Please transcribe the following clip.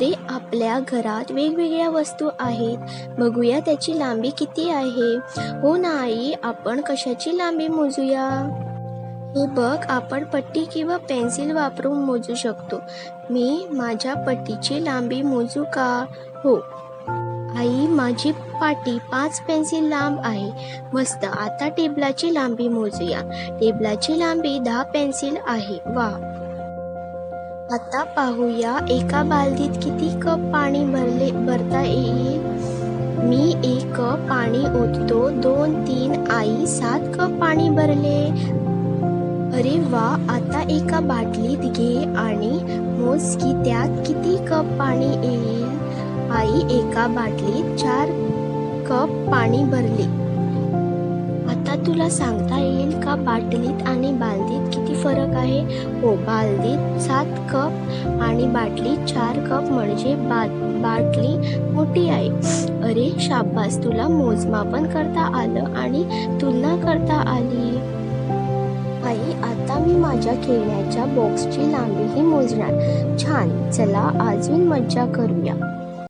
तरी आपल्या घरात वेगवेगळ्या वस्तू आहेत. बघूया त्याची लांबी किती आहे. हो ना आई आपण कशाची लांबी मोजूया? हे बघ आपण पट्टी किंवा पेन्सिल वापरून मोजू शकतो. मी माझ्या पट्टीची लांबी मोजू का? हो. आई माझी पाटी पाच पेन्सिल लांब आहे. मस्त आता टेबलाची लांबी मोजूया. टेबलाची लांबी दहा पेन्सिल आहे. वा. आता पाहूया एका बालदीत किती कप पाणी भरले भरता येईल? मी एक कप पाणी ओततो दोन तीन आई सात कप पाणी भरले. अरे वा आता एका बाटलीत घे आणि मोज की त्यात किती कप पाणी येईल? आई एका बाटलीत चार कप पाणी भरले. तुला सांगता येईल का बाटलीत आणि बालदीत किती फरक आहे? हो बालदीत सात कप आणि बाटलीत चार कप म्हणजे बा बाटली मोठी आहे. अरे शाबास तुला मोजमापन करता आलं आणि तुलना करता आली. आई आता मी माझ्या खेळण्याच्या बॉक्सची लांबीही मोजणार. छान चला अजून मज्जा करूया.